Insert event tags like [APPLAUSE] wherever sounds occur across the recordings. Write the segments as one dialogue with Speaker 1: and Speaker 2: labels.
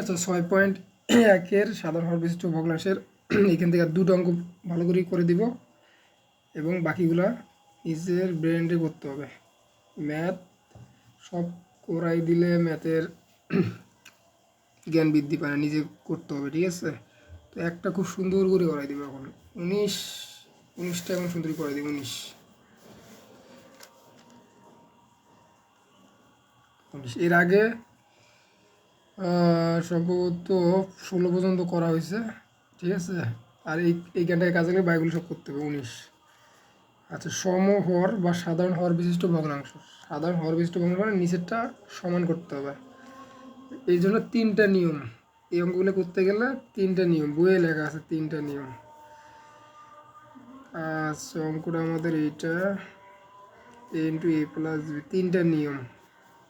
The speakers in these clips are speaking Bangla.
Speaker 1: আচ্ছা ছয় পয়েন্ট একের সাধারণ হর বিশিষ্ট ভগ্নাংশের এখান থেকে দুটো অঙ্ক ভালো করে করে দিব এবং বাকিগুলা নিজের ব্রেন্ডে করতে হবে। ম্যাথ সব করাই দিলে ম্যাথের জ্ঞান বৃদ্ধি পায় নিজে করতে হবে, ঠিক আছে? তো একটা খুব সুন্দর করে করাই দিব এখন। উনিশ, উনিশটা এখন সুন্দর করে দিব, উনিশ। উনিশ। এর আগে সম্ভবত ষোলো পর্যন্ত করা হয়েছে, ঠিক আছে? আর এই এই জ্ঞানটাকে কাজে লাগে বাইগুলো সব করতে হবে, উনিশ। আচ্ছা সম, হর বা সাধারণ হর বিশিষ্ট ভগ্নাংশ। সাধারণ হর বিশিষ্ট ভগ্নাংশ মানে নিচেরটা সমান করতে হবে। এই জন্য তিনটা নিয়ম। এই অঙ্কগুলো করতে গেলে তিনটা নিয়ম। বইয়ে লেখা আছে তিনটা নিয়ম। আচ্ছা অঙ্কটা আমাদের এইটা। A into A plus B তিনটা নিয়ম।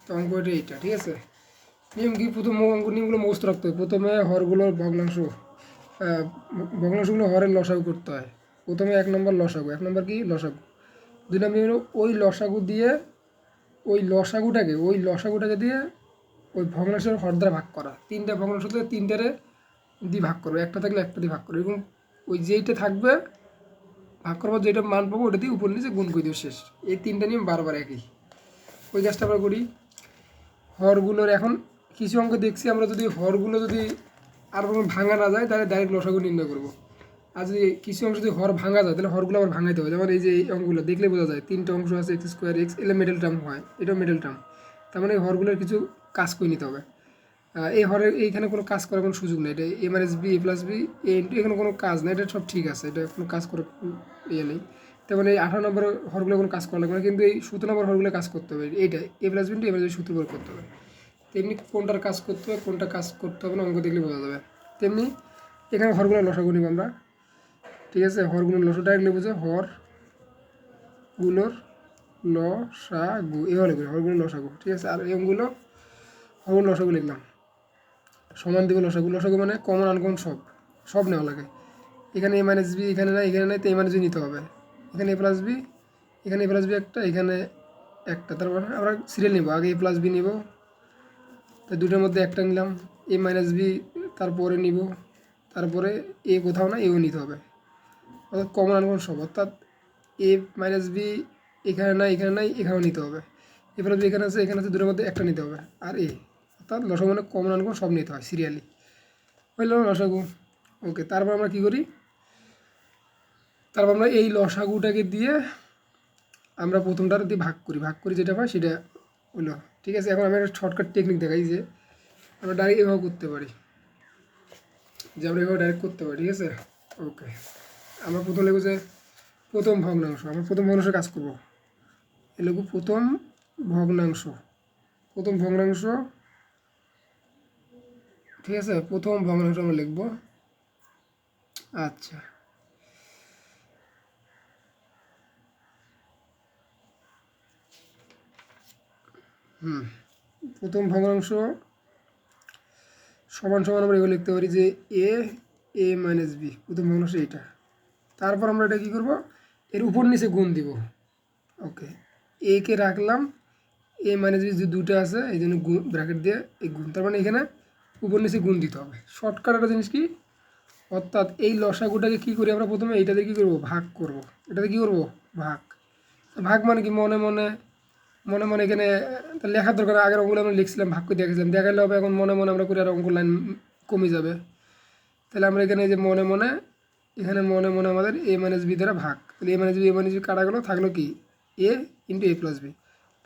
Speaker 1: তো অঙ্কটা এইটা, ঠিক আছে? নিয়ম কি প্রথম নিয়মগুলো মুখস্থ রাখতে হয়। প্রথমে হরগুলোর ভগ্নাংশ ভগ্নাংশগুলো হরের লসাগু করতে হয়। প্রথমে এক নম্বর লসাগু, এক নম্বর কি? লসাগু। দুই নম্বর হলো ওই লসাগু দিয়ে, ওই লসাগুটাকে ওই লসাগুটাকে দিয়ে ওই ভগ্নাংশের হর দ্বারা ভাগ করা। তিনটা ভগ্নাংশ থেকে তিনটারে দিয়ে ভাগ করব। একটা থাকলে একটা দিয়ে ভাগ করব। এরকম ওই যেইটা থাকবে, ভাগ করব যেটা মান পাবো, ওটা দিয়ে উপর নিচে গুণ করে দেবো শেষ। এই তিনটা নিয়ম বারবার একই। ওই কাজটা আমরা করি। হরগুলোর এখন কিছু অঙ্ক দেখছি, আমরা যদি হরগুলো যদি আর কোনো ভাঙা না যায়, তাহলে ডাইরেক্ট লসাগু নির্ণয় করব। আর যদি কিছু অংশ যদি হর ভাঙা যায়, তাহলে হরগুলো আবার ভাঙাইতে হবে। যেমন এই যে এই অঙ্কগুলো, দেখলে বোঝা যায়, তিনটা অংশ আছে এক্স স্কোয়ার এক্স এলে মিডল টার্ম হয়, এটাও মিডল টার্ম তার মানে হরগুলোর কিছু কাজ করে নিতে হবে। এই হরের এইখানে কোনো কাজ করার কোনো সুযোগ নেই। এটা A minus B A plus B A into এখানে কোনো কাজ নেই, এটা সব ঠিক আছে, এটা কোনো কাজ করার ইয়ে নেই। তেমন এই আঠারো নম্বর হরগুলো কোনো কাজ করা লাগবে না, কিন্তু এই সতেরো নম্বর হরগুলো কাজ করতে হবে। এইটা A plus B into A plus B সূত্র করে করতে হবে। তেমনি কোনটার কাজ করতে হবে, কোনটা কাজ করতে হবে না, অঙ্ক দেখলে বোঝা যাবে। তেমনি এখানে হরগুলো লসাগু নিব আমরা। ঠিক আছে? হরগুলো লস ডাইরেক্টলি বুঝে হরগুলোর ল সা গু এভাবে লিখবে হরগুলো লসাগু। ঠিক আছে? আর এমগুলো হরগুলো লসাগু লিখলাম। সমান দিব লসাগু। লসাগু মানে কমন আনকমন সব। সব নেওয়া লাগে। এখানে এ মাইনাস বি এখানে নাই এখানে নাই, তো এ মাইনাস বি নিতে হবে। এখানে এ প্লাস বি এখানে এ প্লাস বি একটা, এখানে একটা। তারপর আমরা সিরিয়াল নিব। আগে এ প্লাস বি নিব। তো দুটোর মধ্যে একটা নিলাম, এ মাইনাস বি তারপরে নিব, তারপরে এ কোথাও না, এও নিতে হবে। অর্থাৎ কমন আনকমন সব, অর্থাৎ এ মাইনাস বি এখানে নাই এখানে নাই, এখানেও নিতে হবে। এ প্লাস বি এখানে আছে এখানে আছে, দুটোর মধ্যে একটা নিতে হবে, আর এ। অর্থাৎ লসাগু মানে কমন আনকমন সব নিতে হয় সিরিয়ালি হইল লসাগু? ওকে, তারপর আমরা কী করি? তারপর আমরা এই লসাগুটাকে দিয়ে আমরা প্রথমটার দিয়ে ভাগ করি। ভাগ করি যেটা পাই সেটা হলো ঠিক আছে, এখন আমি একটা শর্টকাট টেকনিক দেখাই যে আমরা ডাইরেক্ট এভাবে করতে পারি। যে আমরা এভাবে ডাইরেক্ট করতে পারি, ঠিক আছে? ওকে আমরা প্রথম লিখব যে প্রথম ভগ্নাংশ, আমরা প্রথম ভগ্নাংশ কাজ করব। এ লিখব প্রথম ভগ্নাংশ। প্রথম ভগ্নাংশ, ঠিক আছে? প্রথম ভগ্নাংশ আমরা লিখব। আচ্ছা। প্রথম ভগ্নাংশ সমান সমান আমরা এগুলো লিখতে পারি যে এ এ মাইনাস বি প্রথম ভগ্নাংশ এইটা। তারপর আমরা এটা কী করব? এর উপর নিচে গুণ দিব। ওকে এ কে রাখলাম এ মাইনাস বি যে দুটো আছে, এই জন্য গুণ ব্র্যাকেট দিয়ে এই গুণ। তার মানে এখানে উপর নিচে গুণ দিতে হবে। শর্টকাট একটা জিনিস কি? অর্থাৎ এই লসাগুটাকে কী করি আমরা প্রথমে? এইটাতে কী করব? ভাগ করব। এটাতে কী করব? ভাগ। ভাগ মানে কি? মনে মনে মনে মনে এখানে লেখার দরকার, আগের অঙ্কগুলো আমরা লিখছিলাম, ভাগ করে দেখেছিলাম। দেখালে হবে এখন মনে মনে আমরা করি আর অঙ্ক লাইন কমে যাবে। তাহলে আমরা এখানে যে মনে মনে, এখানে মনে মনে আমাদের এ মাইনাস বি দ্বারা ভাগ। তাহলে A minus B A minus B কাটা গেলো, থাকল কি? A into A plus B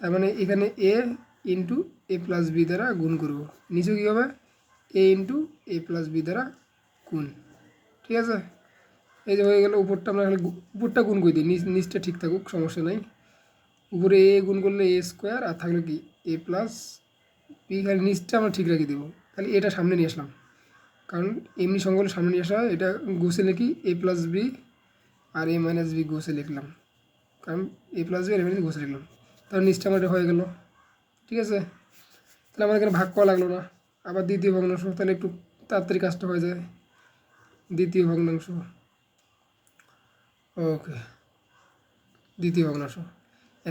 Speaker 1: তার মানে এখানে A into A plus B দ্বারা গুণ করব। নিচে কী হবে? A into A plus B দ্বারা গুণ। ঠিক আছে? এই যে হয়ে গেলো, উপরটা আমরা উপরটা গুণ করে দিই। নিচ নিচটা ঠিক থাকুক, সমস্যা নাই। উপরে এ গুণ করলে এ স্কোয়ার আর থাকল কি? এ প্লাস বি খালি নিচটা আমরা ঠিক রেখে দেবো। তাহলে এটা সামনে নিয়ে আসলাম। কারণ এমনি সংখ্যাগুলো সামনে নিয়ে আসা হয়। এটা গোসে লিখি এ প্লাস বি আর এ মাইনাস বি গোসে লিখলাম। কারণ এ প্লাস বি আর এ মাইনাস গোসে লিখলাম। তাহলে নিচটা আমার হয়ে গেল। ঠিক আছে? তাহলে আমার এখানে ভাগ করা লাগল না। আবার দ্বিতীয় ভগ্নাংশ। তাহলে একটু তাড়াতাড়ি কাজটা হয়ে যায়। দ্বিতীয় ভগ্নাংশ। ওকে। দ্বিতীয় ভগ্নাংশ।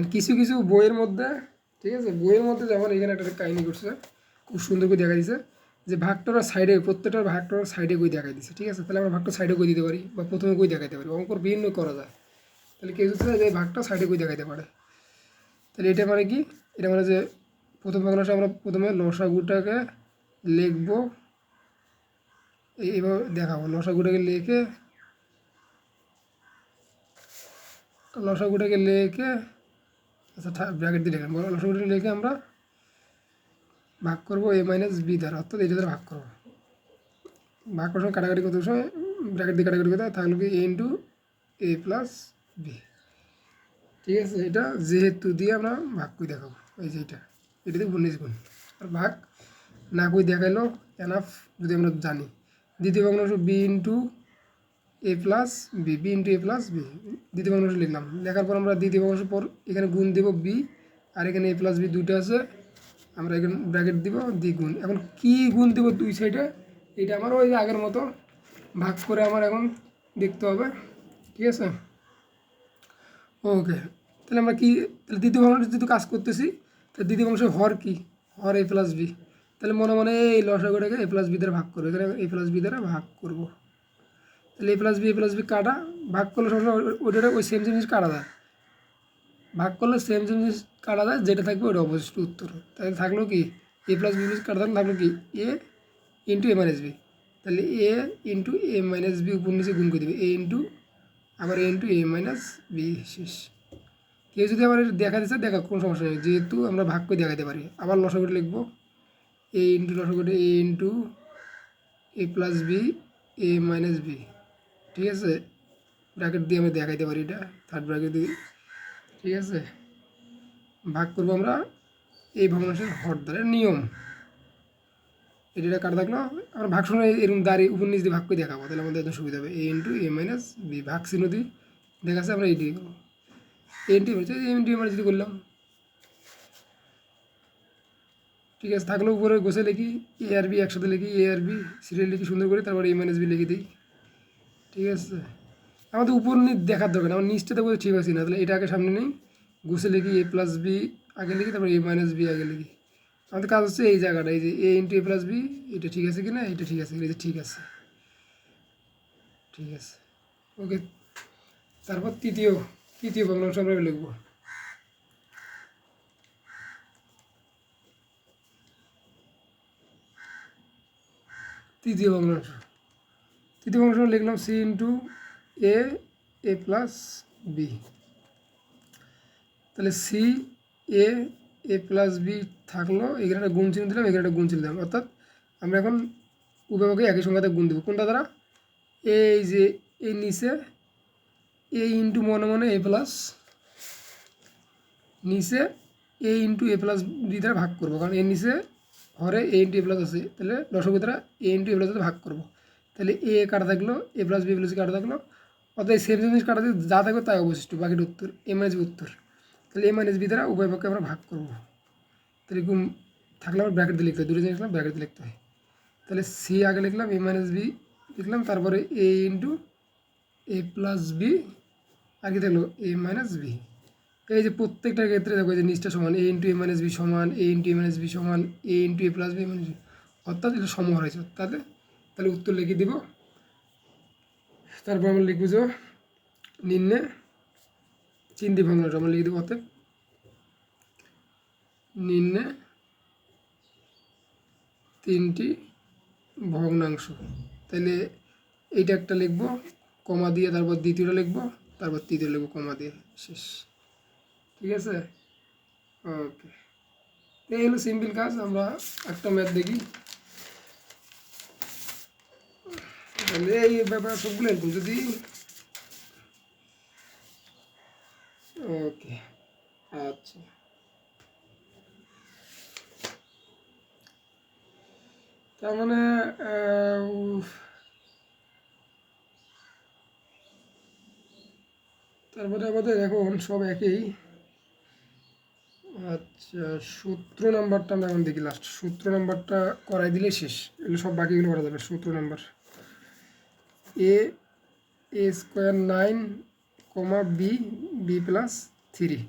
Speaker 1: কিছু কিছু বইয়ের মধ্যে, ঠিক আছে, বইয়ের মধ্যে যেমন এখানে একটা কাহিনী করছে খুব সুন্দর করে দেখা দিছে, যে ভাগটার সাইডে প্রত্যেকটার ভাগটার সাইডে কই দেখাই দিচ্ছে ঠিক আছে? তাহলে আমরা ভাগটা সাইডে কই দিতে পারি, বা প্রথমে কই দেখাইতে পারি, অঙ্কর ভিন্ন করা যায়। তাহলে কেউ যে ভাগটা সাইডে কই দেখাইতে পারে। তাহলে এটা মানে কি? এটা মানে যে প্রথম ভগ্নাংশে আমরা প্রথমে লসাগুটাকে লিখব এই- এইভাবে দেখাবো। লসাগুটাকে লিখে লসাগুটাকে লিখে আচ্ছা ব্র্যাকেট দিয়ে লিখলাম লসাগুটাকে লিখে আমরা ভাগ করব, এ মাইনাস বি দ্বারা। অর্থাৎ এটা দ্বারা ভাগ করব ভাগ করার সময় কাটাকাটি করতে সময়? ব্র্যাকেট দিয়ে কাটাকাটি করতে থাকল কি A into A plus B ঠিক আছে, এটা যেহেতু দিয়ে আমরা ভাগ করে দেখাবো। এই যে এটা। এটা দিয়ে উনিশ গুণ। আর ভাগ না করে দেখাইলো এনাফ যদি আমরা জানি। দ্বিতীয় ভগ্নাংশ B into A plus B B into A plus B দ্বিতীয় ভগ্নাংশ লিখলাম। লেখার পর আমরা দ্বিতীয় ভগ্নাংশ পর এখানে গুণ দেবো বি আর এখানে এ প্লাস বি দুটো আছে। আমরা এখানে ব্র্যাকেট দিব দ্বিগুণ এখন কি গুণ দেবো দুই সাইডে এটা আমার ওই আগের মতো ভাগ করে আমার এখন দেখতে হবে। ঠিক আছে? ওকে তাহলে আমরা কি তাহলে দ্বিতীয় ভগ্নাংশ যেহেতু কাজ করতেছি, তাহলে দ্বিতীয় ভগ্নাংশের হর কি? হর এ প্লাস বি তাহলে মনে মনে এই লসাগুটাকে এ প্লাস বি দ্বারা ভাগ করব। এখানে এ প্লাস বি দ্বারা ভাগ করব। তাহলে A plus B A plus B কাটা, ভাগ করলে ওই- ওইটা ওই সেম জিনিস কাটা যায়। ভাগ করলে সেম সেম জিনিস কাটা যায়, যেটা থাকবে ওটা অবশিষ্ট উত্তর। তাহলে থাকল কি? এ প্লাস বি প্লাস কাটা থাকল কি? A into A minus B তাহলে A into A minus B উপর নিচে গুণ করে দেবে। এ ইন্টু আবার A into A minus B শেষ। কেউ যদি আবার দেখা দিচ্ছে দেখা, কোনো সমস্যা নেই। যেহেতু আমরা ভাগ করে দেখাতে পারি। আবার লসাগুটি লিখব A into লসাগুটি A into A plus B A minus B ঠিক আছে? ব্র্যাকেট দিয়ে আমরা দেখাইতে পারি এটা থার্ড ব্র্যাকেট দিয়ে। ঠিক আছে? ভাগ করব আমরা এই ভগ্নাংশের হর দ্বারা নিয়ম। এটা কাটা থাকল, আমরা ভাগ শুনে এরকম দাঁড়িয়ে উপর নিচ দিয়ে ভাগ করে দেখাবো, তাহলে আমাদের একদম সুবিধা হবে। A into A minus B ভাগ চিহ্ন দিই দেখাচ্ছে, আমরা এইটি করব। A into A into A minus যদি করলাম। ঠিক আছে, থাকল উপরে, গোছে লিখি এ আর বি একসাথে লিখি এ আর বি সিরিয়াল লিখি, সুন্দর করে, তারপরে এ মাইনাস বি লিখে দিই। ঠিক আছে। আমাদের উপর নিচ দেখার দরকার আমার নিচটা দেখব ঠিক আছে না, তাহলে এটা আগে সামনে নেই। গুছে লিখি এ প্লাস বি আগে লিখি, তারপরে এ মাইনাস বি আগে লিখি। আমাদের কাজ হচ্ছে এই জায়গাটা, এই যে A into A plus B এটা ঠিক আছে কি না এটা ঠিক আছে এটা ঠিক আছে। ঠিক আছে। ওকে তারপর তৃতীয় তৃতীয় ভগ্নাংশ আমরা লিখব। তৃতীয় ভগ্নাংশ তৃতীয় ভগ্নাংশ লিখলাম C into A A plus B. তাহলে C, A A plus B থাকল, এখানে একটা গুণ চিহ্ন দিলাম, এখানে একটা গুণ চিহ্ন দিলাম। অর্থাৎ আমরা এখন উভয়কে একই সংখ্যাতে গুণ দেবো। কোনটা দ্বারা? এই যে এই নিচে, এ ইন্টু মনে মনে এ প্লাস নিচে, A into A plus B দ্বারা ভাগ করব। কারণ এর নিচে হরে এ ইন্টু এ প্লাস আছে, তাহলে দশকের দ্বারা এ ইন্টু এ প্লাস ভাগ করব। তাহলে এ কাটা থাকল এ প্লাস বি প্লাস কাটা থাকল। অর্থাৎ সেম জিনিস কাটা যা থাকবে তাই অবশিষ্ট, বাকিটা উত্তর এ মাইনাস বি উত্তর। তাহলে এ মাইনাস বি দ্বারা উভয় পক্ষে আমরা ভাগ করব। তাহলে এরকম থাকলে আমার ব্র্যাকেট দিয়ে লিখতে হয়, দুটো জিনিস লিখলাম ব্র্যাকেট দিয়ে লিখতে হয়। তাহলে সি আগে লিখলাম এ মাইনাস বি লিখলাম, তারপরে A into A plus B আর কি থাকল? এ মাইনাস বি এই যে প্রত্যেকটা ক্ষেত্রে দেখো এই যে নিচটা সমান a into a minus b সমান a into a minus b সমান a into a plus b minus b অর্থাৎ এটা সম হয়েছে তাহলে তাহলে উত্তর লিখে দিব। তারপর আমরা লিখব যে নিম্নে চিন্তি ভগ্নাংশ আমরা লিখে দেবো অর্থাৎ নিম্নে তিনটি ভগ্নাংশ। তাহলে এইটা একটা লিখব, কমা দিয়ে তারপর দ্বিতীয়টা লিখব, তারপর তৃতীয় লিখব, কমা দিয়ে, শেষ। ঠিক আছে? ওকে। এই হলো সিম্পল কাজ, আমরা একটা ম্যাথ দেখি। তাহলে এই ব্যাপার সবগুলো এরকম যদি ওকে আচ্ছা। তার মানে। তারপরে আমাদের এখন সব একই। আচ্ছা সূত্র নাম্বারটা আমরা এখন দেখি লাস্ট সূত্র নাম্বারটা করাই দিলে শেষ। এগুলো সব বাকিগুলো করা যাবে, সূত্র number. A a square nine comma b b plus three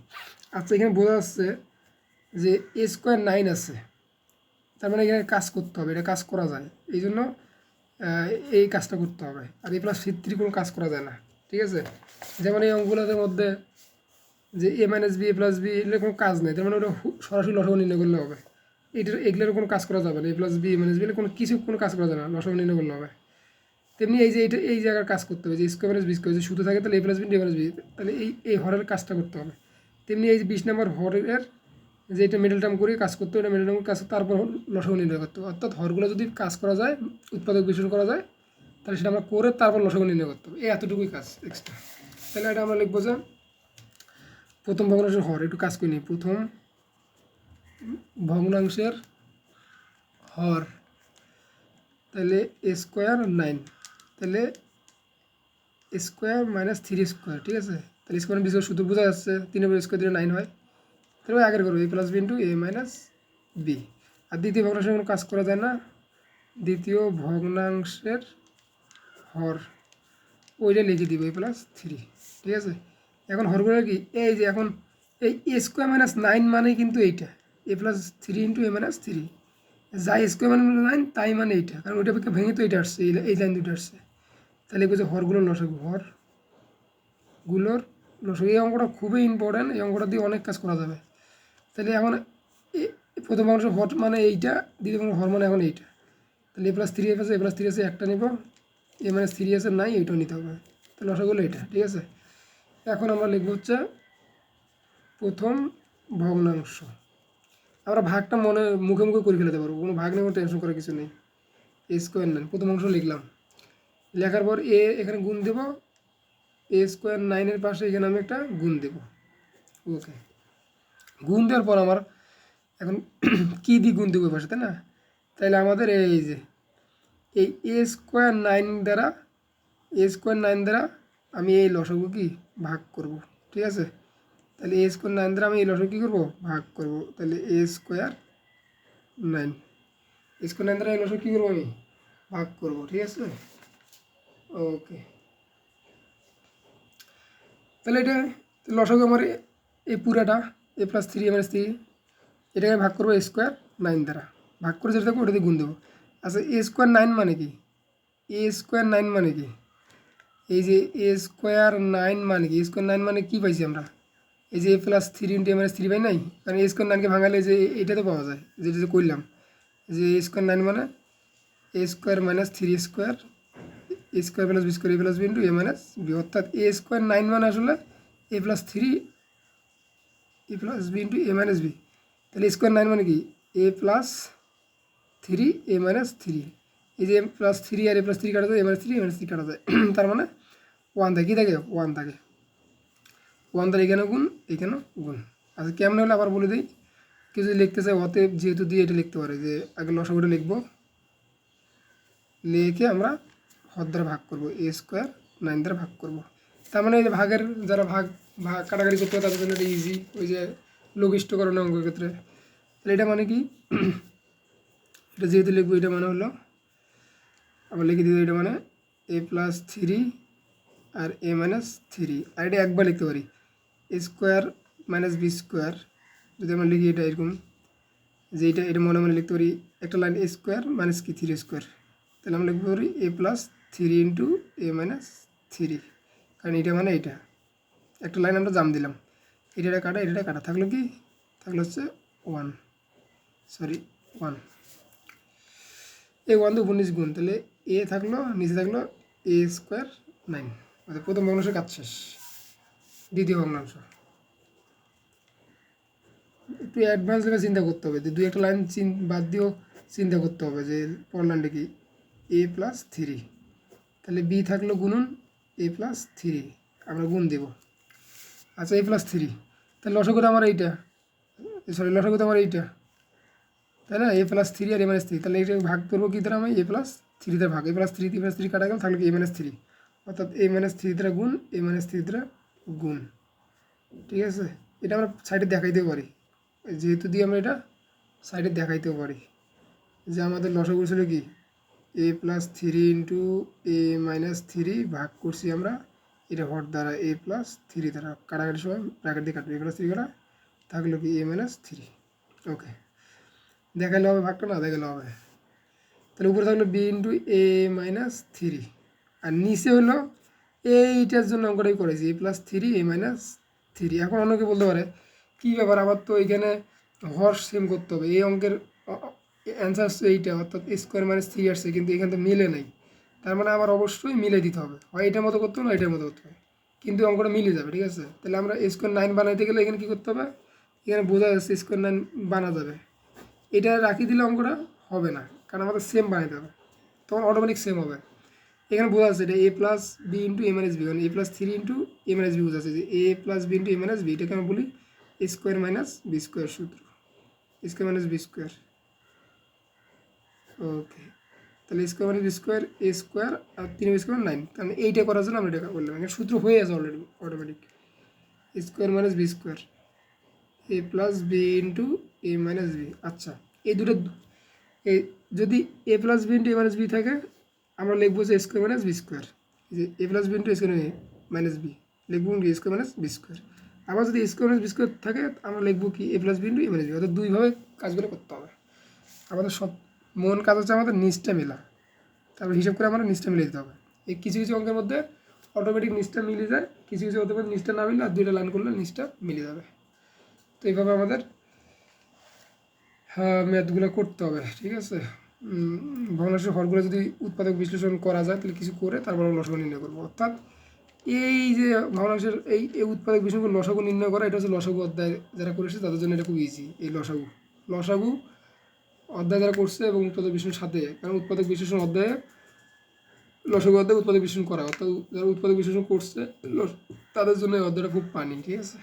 Speaker 1: আচ্ছা এখানে বোঝা যাচ্ছে যে এ স্কোয়ার নাইন আছে। তার মানে এখানে কাজ করতে হবে, এটা কাজ করা যায়। এই জন্য এই কাজটা করতে হবে। আর এই প্লাস থ্রি কোনো কাজ করা যায় না, ঠিক আছে? যেমন এই অঙ্কগুলোদের মধ্যে যে a minus b a plus b এগুলোর কোনো কাজ নেই। তার মানে ওটা সরাসরি লসগু নির্ণয় করলে হবে। এটার এগুলোর কোনো কাজ করা যাবে না। A plus b a minus b কোনো কিছু কোনো কাজ করা যাবে না, লসগু নির্ণয় করলে হবে। তেমনি এই যে এইটা, এই জায়গার কাজ করতে হবে, যে স্কোয়ার মাইনাস বি স্কোয়ার যদি শুধু থাকে তাহলে a plus b d minus b তাহলে এই এই হরের কাজটা করতে হবে। তেমনি এই যে বিশ নম্বর হরের যে এটা মিডল টার্ম করে কাজ করতে হবে, এটা মিডল টার্ম কাজ তারপর লসগু নির্ণয় করতে হবে। অর্থাৎ হরগুলো যদি কাজ করা যায়, উৎপাদক বিশ্লেষণ করা যায়, তাহলে সেটা আমরা করে তারপর লসগু নির্ণয় করতে হবে। এই এতটুকুই কাজ এক্সট্রা তাহলে এটা আমরা লিখব যে, প্রথম ভগ্নাংশের হর, একটু কাজ করে নিই প্রথম ভগ্নাংশের হর, তাহলে এ স্কোয়ার নাইন তাহলে স্কোয়ার মাইনাস থ্রি স্কোয়ার ঠিক আছে? তাহলে স্কোয়ার বিশ শুধু বোঝা যাচ্ছে, তিন উপর স্কোয়ার দিলে নাইন হয়। তাহলে আগের করব a plus b into a minus b আর দ্বিতীয় ভগ্নাংশের কোনো কাজ করা যায় না। দ্বিতীয় ভগ্নাংশের হর, ওইটা লিখে দিব এ প্লাস থ্রি ঠিক আছে? এখন হরগুলো কি? এই যে এখন, এই এ স্কোয়ার মাইনাস নাইন মানে কিন্তু এইটা। A plus three into a minus three যাই স্কোয়ার মানে নাইন তাই মানে এইটা। কারণ ওইটা ভেঙে তো এটা আসছে, এই লাইন দুটো আসছে। তাহলে বলছে হরগুলো লসাগু হরগুলোর লসাগু এই অঙ্কটা খুবই ইম্পর্ট্যান্ট এই অঙ্কটা দিয়ে অনেক কাজ করা যাবে। তাহলে এখন এ- প্রথম অংশ হর মানে এইটা, দ্বিতীয় অংশ হর মানে এখন এইটা। তাহলে এ প্লাস থ্রি আছে, এ প্লাস থ্রি আছে, একটা নিব। এ মাইনাস থ্রি আছে, নাই, এইটাও নিতে হবে। তাহলে লসাগুলো এটা ঠিক আছে? এখন আমরা লিখব হচ্ছে প্রথম ভগ্নাংশ। আমরা ভাগটা মনে মুখে মুখে করে ফেলতে পারব, কোনো ভাগ নিয়ে কোনো টেনশন করার কিছু নেই। এ স্কোয়ার নাইন প্রথম অংশ লিখলাম। লেখার পর এ এখানে গুণ দেব। এ স্কোয়ার নাইনের পাশে এখানে আমি একটা গুণ দেব। ওকে। গুণ দেওয়ার পর আমার এখন [CLEARS THROAT] কী দিয়ে গুণ দেবো পাশে তাই না? তাহলে আমাদের এই যে, এই এ স্কোয়ার নাইন দ্বারা, এ স্কোয়ার নাইন দ্বারা আমি এই লসগু কি? ভাগ করব, ঠিক আছে? তাহলে এ স্কোয়ার নাইন দ্বারা আমি এই লসগু কী করব? ভাগ করব। তাহলে a square nine square nine দ্বারা এই লসগু কী করব আমি? ভাগ করব, ঠিক আছে? ওকে তাহলে এটা লসগু আমার এ- এই পুরাটা, a plus three m three এটাকে ভাগ করব এ স্কোয়ার নাইন দ্বারা। ভাগ করে যেটা থাকবে ওটা গুণ দেবো। আচ্ছা এ স্কোয়ার নাইন মানে কি? এ স্কোয়ার নাইন মানে কি? এই যে এ স্কোয়ার নাইন মানে কি? স্কোয়ার নাইন মানে কি পাইছি আমরা? এই যে a plus three into m three by নাই? কারণ এ স্কোয়ার নাইনকে ভাঙালে যে এটা তো পাওয়া যায়, যেটা যে করলাম। যে এ স্কোয়ার নাইন মানে a square minus three square a square plus b square a plus b into a minus b অর্থাৎ এ স্কোয়ার নাইন মানে আসলে a plus three a plus b into a minus b তাহলে স্কোয়ার নাইন মানে কি? A plus three a minus three এই যে এম প্লাস থ্রি আর এ প্লাস থ্রি কাটা যায় a minus three a minus three কাটা যায়। [CLEARS THROAT] তার মানে ওয়ান থাকে। কী থাকে? ওয়ান থাকে। ওয়ান তার এখানে গুণ, এখানেও গুণ। আচ্ছা কেমন হলে আবার বলে দিই? যদি লিখতে চায়, অতএব যেহেতু দিয়ে এটা লিখতে পারে, যে আগে লসাগুটা লিখব। লিখে আমরা হর ভাগ করব এ স্কোয়ার নাইন দ্বারা ভাগ করব। তার মানে এই যে ভাগের যারা ভাগ ভাগ কাটাকাটি করতে হয় তাদের জন্য এটা ইজি ওই যে লঘিষ্ঠকরণের অঙ্কের ক্ষেত্রে। তাহলে এটা মানে কি? এটা যেহেতু লিখব, এটা মানে হলো, আবার লিখে দিব এটা মানে এ প্লাস থ্রি আর এ মাইনাস থ্রি আর এটা একবার লিখতে পারি। A square minus b square যদি আমরা লিখি এটা এরকম, যে এটা এটা মনে মনে লিখতে পারি, একটা লাইন এ স্কোয়ার মাইনাস কি থ্রি স্কোয়ার তাহলে আমরা লিখতে পারি a plus three into a minus three. কারণ এটা মানে এটা। একটা লাইন আমরা জাম দিলাম। এটা কাটা এটা কাটা। থাকল কি? থাকল হচ্ছে ওয়ান সরি ওয়ান এই ওয়ান তো উনিশ গুণ। তাহলে এ থাকল, নিচে থাকল এ স্কোয়ার নাইন অর্থাৎ প্রথম ভগ্নাংশ কাজ শেষ। দ্বিতীয় ভগ্নাংশ। একটু অ্যাডভান্স লেভেল চিন্তা করতে হবে যে দুই একটা লাইন চিন বাদ দিয়েও চিন্তা করতে হবে যে পড়লামটা কি এ প্লাস থ্রি তাহলে বি থাকল গুণন এ প্লাস থ্রি আমরা গুণ দেব। আচ্ছা এ প্লাস থ্রি তাহলে লসগত আমার এইটা। সরি লসগত আমার এইটা। তাই না এ প্লাস থ্রি আর এ মাইনাস থ্রি তাহলে এটা ভাগ করব কী দ্বারা আমি এ প্লাস থ্রি ভাগ a plus three a plus three কাটা গেল কি এ মাইনাস থ্রি অর্থাৎ এ মাইনাস থ্রি দ্বারা গুণ এ মাইনাস থ্রি দ্বারা গুণ। ঠিক আছে? এটা আমরা সাইডে দেখাইতেও পারি। যেহেতু দিয়ে আমরা এটা সাইডে দেখাইতেও পারি। যে আমাদের লসগু ছিল কি? A plus three into a minus three ভাগ করছি আমরা, এটা হর দ্বারা এ প্লাস থ্রি দ্বারা কাটাকাটির সময় দিয়ে কাটবে এ প্লাস থ্রি কাটা, থাকল কি এ মাইনাস থ্রি ওকে দেখালে হবে ভাগটা না দেখালে হবে? তাহলে উপরে থাকল b into a minus three আর নিচে হলো এইটার জন্য অঙ্কটাই করেছি a plus three a minus three এখন অনেকে বলতে পারে, কী ব্যাপার? আমার তো এখানে হর সেম করতে হবে, এই অঙ্কের অ্যান্সার আসছে এইটা, অর্থাৎ স্কোয়ার মাইনাস থ্রি আসছে কিন্তু এখানে তো মিলে নেই। তার মানে আমার অবশ্যই মিলে দিতে হবে। হয় এটার মতো করতে হবে, না এটার মতো করতে হবে। কিন্তু অঙ্কটা মিলে যাবে, ঠিক আছে? তাহলে আমরা স্কোয়ার নাইন বানাইতে গেলে এখানে কী করতে হবে? এখানে বোঝা যাচ্ছে স্কোয়ার নাইন বানা যাবে। এটা রাখি দিলে অঙ্কটা হবে না, কারণ আমাদের সেম বানাইতে হবে। তখন অটোমেটিক সেম হবে। এখানে বোঝা যাচ্ছে এটা a plus b into m s b কারণ a plus three into m s b বোঝা যাচ্ছে যে a plus b into m s b এটাকে আমরা বলি স্কোয়ার মাইনাস বি স্কোয়ার সূত্র। Square minus b square okay তাহলে square b square a square আর তিন স্কোয়ার নাইন কারণ এইটা করার জন্য আমরা এটা বললাম এখানে সূত্র হয়ে আছে already automatic square minus b square a plus b into a minus b আচ্ছা এই দুটো যদি a plus b into a minus b থাকে, আমরা লিখব যে স্কোয়ার মাইনাস বি স্কোয়ার যে a plus b into square minus b লিখব কি স্কোয়ার মাইনাস বি স্কোয়ার আবার যদি স্কোয়ার মাইনাস বি স্কোয়ার থাকে, আমরা লিখব কি a plus b into a minus b অর্থাৎ দুইভাবে কাজগুলো করতে হবে। আমাদের সব মন কাজ হচ্ছে আমাদের নিচটা মেলা তারপর হিসাব করে আমাদের নিচটা মিলিয়ে দিতে হবে। এই কিছু কিছু অঙ্কের মধ্যে অটোমেটিক নিচটা মিলে যায়, কিছু কিছু অঙ্কের মধ্যে নিচটা না মিললে আর দুইটা লাইন করলে নিচটা মিলে যাবে। তো এইভাবে আমাদের ম্যাথগুলো করতে হবে, ঠিক আছে? ভগ্নাংশের হরগুলো যদি উৎপাদক বিশ্লেষণ করা যায়, তাহলে কিছু করে তারপর আমরা লসাগু নির্ণয় করব। অর্থাৎ এই যে ভগ্নাংশের এই এই উৎপাদক বিশ্লেষণ লসাগু নির্ণয় করা, এটা হচ্ছে লসাগু অধ্যায় যারা করেছে, তাদের জন্য এটা খুব ইজি এই লসাগু। লসাগু অধ্যায় যারা করছে এবং উৎপাদক বিশ্লেষণ সাথে, কারণ উৎপাদক বিশ্লেষণ অধ্যায়ে লসক অধ্যায় উৎপাদক বিশ্লেষণ করা, অর্থাৎ যারা উৎপাদক বিশ্লেষণ করছে, তাদের জন্য অধ্যায়টা খুব পানি ঠিক আছে?